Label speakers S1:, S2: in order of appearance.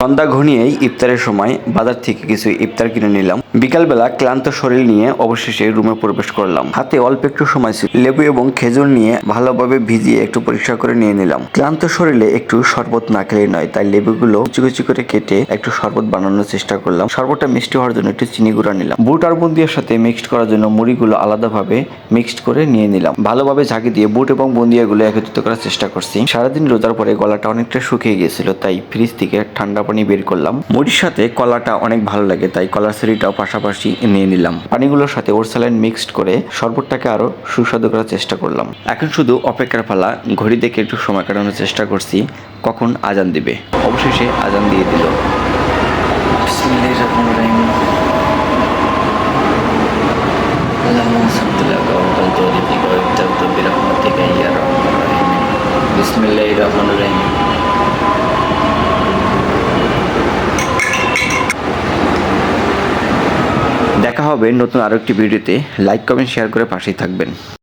S1: সন্ধ্যা ঘনিয়েই ইফতারের সময় বাজার থেকে কিছু ইফতার কিনে নিলাম। বিকালবেলা ক্লান্ত শরীর নিয়ে অবশেষে রুমে প্রবেশ করলাম। হাতে অল্প একটু সময় ছিল। লেবু এবং খেজুর নিয়ে ভালোভাবে ভিজিয়ে একটু পরিষ্কার করে নিয়ে নিলাম। ক্লান্ত শরীরে একটু শরবত না খেলে নয়, তাই লেবুগুলো কুচি করে কেটে একটু শরবত বানানোর চেষ্টা করলাম। শরবতটা মিষ্টি হওয়ার জন্য একটু চিনি গুঁড়া নিলাম। বুট আর বুন্দিয়ার সাথে মিক্সড করার জন্য মুড়িগুলো আলাদাভাবে মিক্সড করে নিয়ে নিলাম। ভালোভাবে ঝাঁকি দিয়ে বুট এবং বুন্দিয়াগুলো একত্রিত করার চেষ্টা করছি। সারাদিন রোজার পরে গলাটা অনেকটা শুকিয়ে গিয়েছিল, তাই ফ্রিজ থেকে ঠান্ডা পানি বের করলাম। মুড়ির সাথে কলাটা অনেক ভালো লাগে, তাই কলার সেরিটাও পাশাপাশি নিয়ে নিলাম। পানিগুলোর সাথে ওরসালাইন মিক্সড করে শরবতটাকে আরও সুস্বাদু করার চেষ্টা করলাম। এখন শুধু অপেক্ষার পালা, ঘড়ি দেখে একটু সময় কাটানোর চেষ্টা করছি, কখন আজান দিবে। অবশেষে আজান দিয়ে দিল। বিসমিল্লাহির রহমানির রহিম। দেখা হবে নতুন আরেকটি একটি ভিডিওতে। লাইক কমেন্ট শেয়ার করে পাশেই থাকবেন।